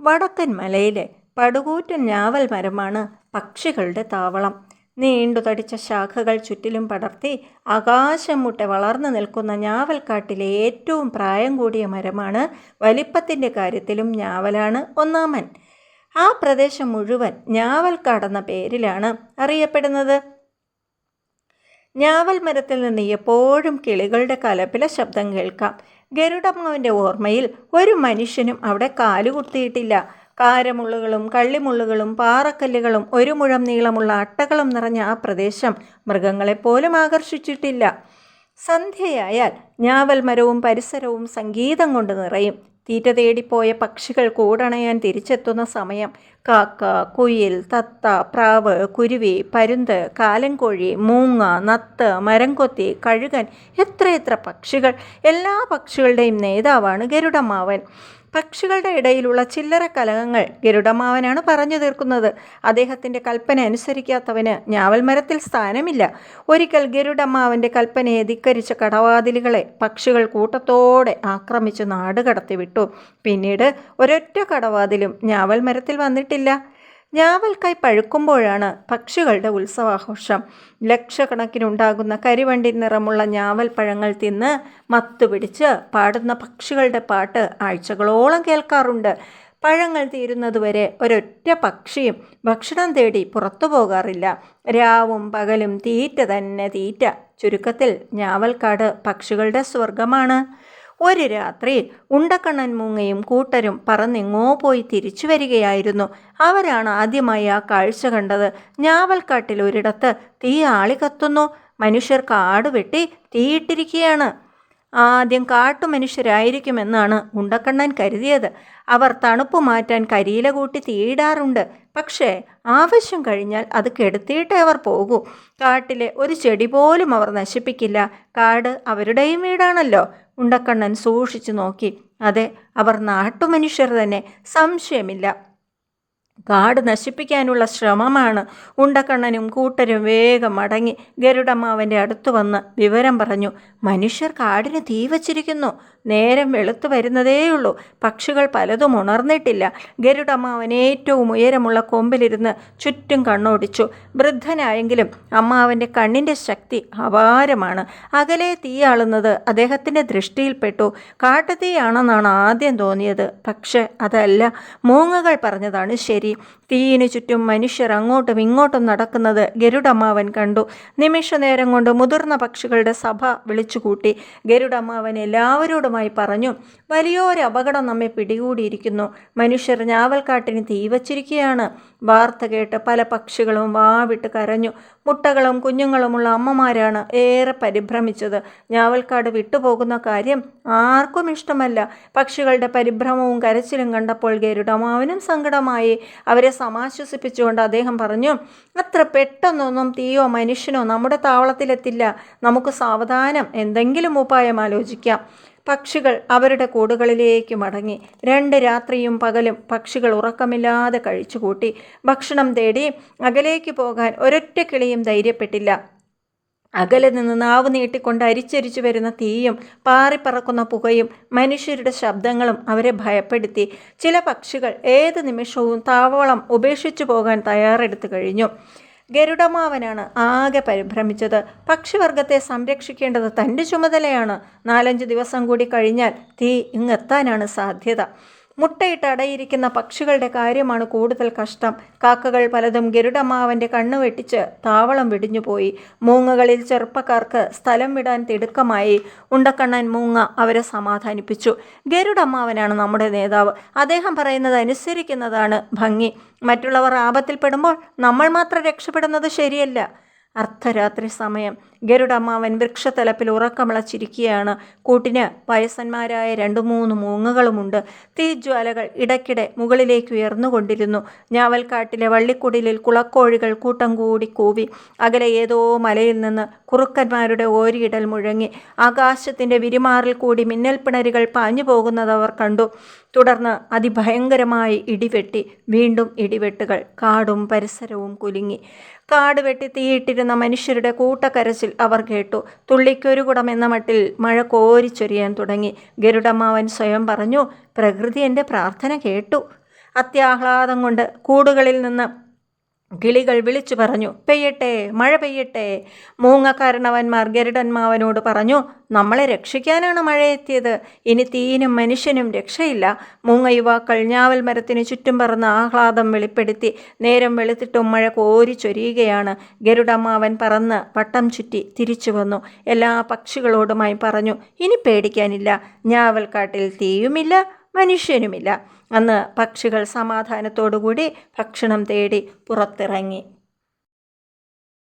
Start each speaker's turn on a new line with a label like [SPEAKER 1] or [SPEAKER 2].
[SPEAKER 1] വടക്കൻ മലയിലെ പടുകൂറ്റൻ ഞാവൽ മരമാണ് പക്ഷികളുടെ താവളം. നീണ്ടു തടിച്ച ശാഖകൾ ചുറ്റിലും പടർത്തി ആകാശം മുട്ടെ വളർന്നു നിൽക്കുന്ന ഞാവൽക്കാട്ടിലെ ഏറ്റവും പ്രായം കൂടിയ മരമാണ് വലിപ്പത്തിന്റെ കാര്യത്തിലും ഞാവലാണ് ഒന്നാമൻ. ആ പ്രദേശം മുഴുവൻ ഞാവൽക്കാടെന്ന പേരിലാണ് അറിയപ്പെടുന്നത്. ഞാവൽ മരത്തിൽ നിന്ന് എപ്പോഴും കിളികളുടെ കലപില ശബ്ദം കേൾക്കാം. ഗരുഡമ്മാവിന്റെ ഓർമ്മയിൽ ഒരു മനുഷ്യനും അവിടെ കാലുകുത്തിയിട്ടില്ല കാരമുള്ളുകളും കള്ളിമുള്ളുകളും പാറക്കല്ലുകളും ഒരു മുഴം നീളമുള്ള അട്ടകളും നിറഞ്ഞ ആ പ്രദേശം മൃഗങ്ങളെപ്പോലും ആകർഷിച്ചിട്ടില്ല. സന്ധ്യയായാൽ ഞാവൽ മരവും പരിസരവും സംഗീതം കൊണ്ട് നിറയും. തീറ്റ തേടിപ്പോയ പക്ഷികൾ കൂടണയാൻ തിരിച്ചെത്തുന്ന സമയം. കാക്ക കുയിൽ തത്ത പ്രാവ് കുരുവി പരുന്ത് കാലൻകോഴി മൂങ്ങ നത്ത് മരംകൊത്തി കഴുകൻ എത്രയെത്ര പക്ഷികൾ. എല്ലാ പക്ഷികളുടെയും നേതാവാണ് ഗരുഡമാവൻ. പക്ഷികളുടെ ഇടയിലുള്ള ചില്ലറ കലഹങ്ങൾ ഗരുഡമാവനാണ് പറഞ്ഞു തീർക്കുന്നത്. അദ്ദേഹത്തിന്റെ കൽപ്പന അനുസരിക്കാത്തവന് ഞാവൽ മരത്തിൽ സ്ഥാനമില്ല. ഒരിക്കൽ ഗരുഡമ്മാവന്റെ കൽപ്പനയെ ധിക്കരിച്ച കടവാതിലുകളെ പക്ഷികൾ കൂട്ടത്തോടെ ആക്രമിച്ച് നാട് കടത്തിവിട്ടു പിന്നീട് ഒരൊറ്റ കടവാതിലും ഞാവൽ മരത്തിൽ വന്നിട്ടില്ല. ഞാവൽക്കായി പഴുക്കുമ്പോഴാണ് പക്ഷികളുടെ ഉത്സവാഘോഷം. ലക്ഷക്കണക്കിനുണ്ടാകുന്ന കരിവണ്ടി നിറമുള്ള ഞാവൽ പഴങ്ങൾ തിന്ന് മത്തുപിടിച്ച് പാടുന്ന പക്ഷികളുടെ പാട്ട് ആഴ്ചകളോളം കേൾക്കാറുണ്ട്. പഴങ്ങൾ തീരുന്നതുവരെ ഒരൊറ്റ പക്ഷിയും ഭക്ഷണം തേടി പുറത്തു പോകാറില്ല. രാവും പകലും തീറ്റ തന്നെ തീറ്റ. ചുരുക്കത്തിൽ ഞാവൽക്കാട് പക്ഷികളുടെ സ്വർഗമാണ് ഒരു രാത്രി ഉണ്ടക്കണ്ണൻ മൂങ്ങയും കൂട്ടരും പറന്നെങ്ങോ പോയി തിരിച്ചു വരികയായിരുന്നു. അവരാണ് ആദ്യമായി ആ കാഴ്ച കണ്ടത്. ഞാവൽക്കാട്ടിൽ ഒരിടത്ത് തീ ആളി കത്തുന്നു. മനുഷ്യർ കാട് വെട്ടി തീയിട്ടിരിക്കുകയാണ്. ആദ്യം കാട്ടുമനുഷ്യരായിരിക്കുമെന്നാണ് ഉണ്ടക്കണ്ണൻ കരുതിയത്. അവർ തണുപ്പ് മാറ്റാൻ കരിയില കൂട്ടി തീയിടാറുണ്ട്. പക്ഷേ ആവശ്യം കഴിഞ്ഞാൽ അത് കെടുത്തിയിട്ടേ അവർ പോകൂ. കാട്ടിലെ ഒരു ചെടി പോലും അവർ നശിപ്പിക്കില്ല. കാട് അവരുടെയും വീടാണല്ലോ. ഉണ്ടക്കണ്ണൻ സൂക്ഷിച്ചു നോക്കി. അതെ അവർ നാട്ടുമനുഷ്യർ തന്നെ. സംശയമില്ല. കാട് നശിപ്പിക്കാനുള്ള ശ്രമമാണ്. ഉണ്ടക്കണ്ണനും കൂട്ടരും വേഗം മടങ്ങി ഗരുഡമ്മാവന്റെ അടുത്തു വന്ന് വിവരം പറഞ്ഞു. മനുഷ്യർ കാടിന് തീ വച്ചിരിക്കുന്നു. നേരം വെളുത്തു വരുന്നതേയുള്ളൂ പക്ഷികൾ പലതും ഉണർന്നിട്ടില്ല. ഗരുഡമ്മാവൻ ഏറ്റവും ഉയരമുള്ള കൊമ്പിലിരുന്ന് ചുറ്റും കണ്ണോടിച്ചു. വൃദ്ധനായെങ്കിലും അമ്മാവന്റെ കണ്ണിന്റെ ശക്തി അപാരമാണ്. അകലെ തീയാളുന്നത് അദ്ദേഹത്തിന്റെ ദൃഷ്ടിയിൽപ്പെട്ടു. കാട്ടുതീയാണെന്നാണ് ആദ്യം തോന്നിയത്. പക്ഷെ അതല്ല. മൂങ്ങകൾ പറഞ്ഞതാണ് ശരി. തീയിനു ചുറ്റും മനുഷ്യർ അങ്ങോട്ടും ഇങ്ങോട്ടും നടക്കുന്നത് ഗരുഡമ്മാവൻ കണ്ടു. നിമിഷ നേരം കൊണ്ട് മുതിർന്ന പക്ഷികളുടെ സഭ വിളിച്ചുകൂട്ടി. ഗരുഡമ്മാവൻ എല്ലാവരോടുമായി പറഞ്ഞു. വലിയൊരു നമ്മെ പിടികൂടിയിരിക്കുന്നു. മനുഷ്യർ ഞാവൽക്കാട്ടിന് തീവച്ചിരിക്കുകയാണ് വാർത്ത കേട്ട് പല പക്ഷികളും വാവിട്ട് കരഞ്ഞു. മുട്ടകളും കുഞ്ഞുങ്ങളുമുള്ള അമ്മമാരാണ് ഏറെ പരിഭ്രമിച്ചത്. ഞാവൽക്കാട് വിട്ടുപോകുന്ന കാര്യം ആർക്കും ഇഷ്ടമല്ല. പക്ഷികളുടെ പരിഭ്രമവും കരച്ചിലും കണ്ടപ്പോൾ ഗരുഡമാവനും സങ്കടമായി. അവരെ സമാശ്വസിപ്പിച്ചുകൊണ്ട് അദ്ദേഹം പറഞ്ഞു അത്ര പെട്ടെന്നൊന്നും തീയോ മനുഷ്യനോ നമ്മുടെ താവളത്തിലെത്തില്ല. നമുക്ക് സാവധാനം. എന്തെങ്കിലും ഉപായം ആലോചിക്കാം. പക്ഷികൾ അവരുടെ കൂടുകളിലേക്ക് മടങ്ങി. രണ്ട് രാത്രിയും പകലും പക്ഷികൾ ഉറക്കമില്ലാതെ കഴിച്ചുകൂട്ടി. ഭക്ഷണം തേടി അകലേക്ക് പോകാൻ ഒരൊറ്റ കിളിയും ധൈര്യപ്പെട്ടില്ല. അകലെ നിന്ന് നാവ് നീട്ടിക്കൊണ്ട് അരിച്ചരിച്ചു വരുന്ന തീയും പാറിപ്പറക്കുന്ന പുകയും മനുഷ്യരുടെ ശബ്ദങ്ങളും അവരെ ഭയപ്പെടുത്തി. ചില പക്ഷികൾ ഏത് നിമിഷവും താവളം ഉപേക്ഷിച്ചു പോകാൻ തയ്യാറെടുത്തു കഴിഞ്ഞു. ഗരുഡമാവനാണ് ആകെ പരിഭ്രമിച്ചത്. പക്ഷിവർഗത്തെ സംരക്ഷിക്കേണ്ടത് തന്റെ ചുമതലയാണ്. നാലഞ്ച് ദിവസം കൂടി കഴിഞ്ഞാൽ തീ ഇങ്ങെത്താനാണ് സാധ്യത. മുട്ടയിട്ട് അടയിരിക്കുന്ന പക്ഷികളുടെ കാര്യമാണ് കൂടുതൽ കഷ്ടം. കാക്കകൾ പലതും ഗരുഡമാവന്റെ കണ്ണു വെട്ടിച്ച് താവളം വിടിഞ്ഞുപോയി മൂങ്ങകളിൽ ചെറുപ്പക്കാർക്ക് സ്ഥലം വിടാൻ തിടുക്കമായി. ഉണ്ടക്കണ്ണൻ മൂങ്ങ അവരെ സമാധാനിപ്പിച്ചു. ഗരുഡമ്മാവനാണ് നമ്മുടെ നേതാവ്. അദ്ദേഹം പറയുന്നത് അനുസരിക്കുന്നതാണ് ഭംഗി. മറ്റുള്ളവർ ആപത്തിൽപ്പെടുമ്പോൾ നമ്മൾ മാത്രം രക്ഷപ്പെടുന്നത് ശരിയല്ല. അർദ്ധരാത്രി സമയം. ഗരുഡമ്മാവൻ വൃക്ഷത്തലപ്പിൽ ഉറക്കമിളച്ചിരിക്കുകയാണ്. കൂട്ടിന് വയസ്സന്മാരായ രണ്ടു മൂന്ന് മൂങ്ങകളുമുണ്ട്. തീജ്വാലകൾ ഇടയ്ക്കിടെ മുകളിലേക്ക് ഉയർന്നുകൊണ്ടിരുന്നു. ഞാവൽക്കാട്ടിലെ വള്ളിക്കുടിലിൽ കുളക്കോഴികൾ കൂട്ടം കൂടി കൂവി. അകലെ ഏതോ മലയിൽ നിന്ന് കുറുക്കന്മാരുടെ ഓരിയിടൽ മുഴങ്ങി. ആകാശത്തിന്റെ വിരിമാറിൽ കൂടി മിന്നൽപ്പിണരുകൾ പാഞ്ഞു പോകുന്നത് അവർ കണ്ടു. തുടർന്ന് അതിഭയങ്കരമായി ഇടിവെട്ടി വീണ്ടും ഇടിവെട്ടുകൾ കാടും പരിസരവും കുലുങ്ങി. കാട് വെട്ടി തീയിട്ടിരുന്ന മനുഷ്യരുടെ കൂട്ടക്കരച്ചിൽ അവർ കേട്ടു. തുള്ളിക്കൊരു കുടം എന്ന മട്ടിൽ മഴ കോരിച്ചൊരിയാൻ തുടങ്ങി. ഗരുഡമ്മാവൻ സ്വയം പറഞ്ഞു പ്രകൃതി എന്റെ പ്രാർത്ഥന കേട്ടു. അത്യാഹ്ലാദം കൊണ്ട് കൂടുകളിൽ നിന്ന് കിളികൾ വിളിച്ചു പറഞ്ഞു പെയ്യട്ടെ മഴ പെയ്യട്ടെ. മൂങ്ങക്കാരണവന്മാർ ഗരുഡന്മാവനോട് പറഞ്ഞു നമ്മളെ രക്ഷിക്കാനാണ് മഴ എത്തിയത്. ഇനി തീയിനും മനുഷ്യനും രക്ഷയില്ല. മൂങ്ങ യുവാക്കൾ ഞാവൽ മരത്തിന് ചുറ്റും പറന്ന് ആഹ്ലാദം വെളിപ്പെടുത്തി നേരം വെളുത്തിട്ടും മഴ കോരി ചൊരിയുകയാണ്. ഗരുഡമ്മാവൻ പറന്ന് വട്ടം ചുറ്റി തിരിച്ചു വന്നു. എല്ലാ പക്ഷികളോടുമായി പറഞ്ഞു ഇനി പേടിക്കാനില്ല. ഞാവൽക്കാട്ടിൽ തീയുമില്ല. മനുഷ്യനുമില്ല. അന്ന് പക്ഷികൾ സമാധാനത്തോടുകൂടി ഭക്ഷണം തേടി പുറത്തിറങ്ങി.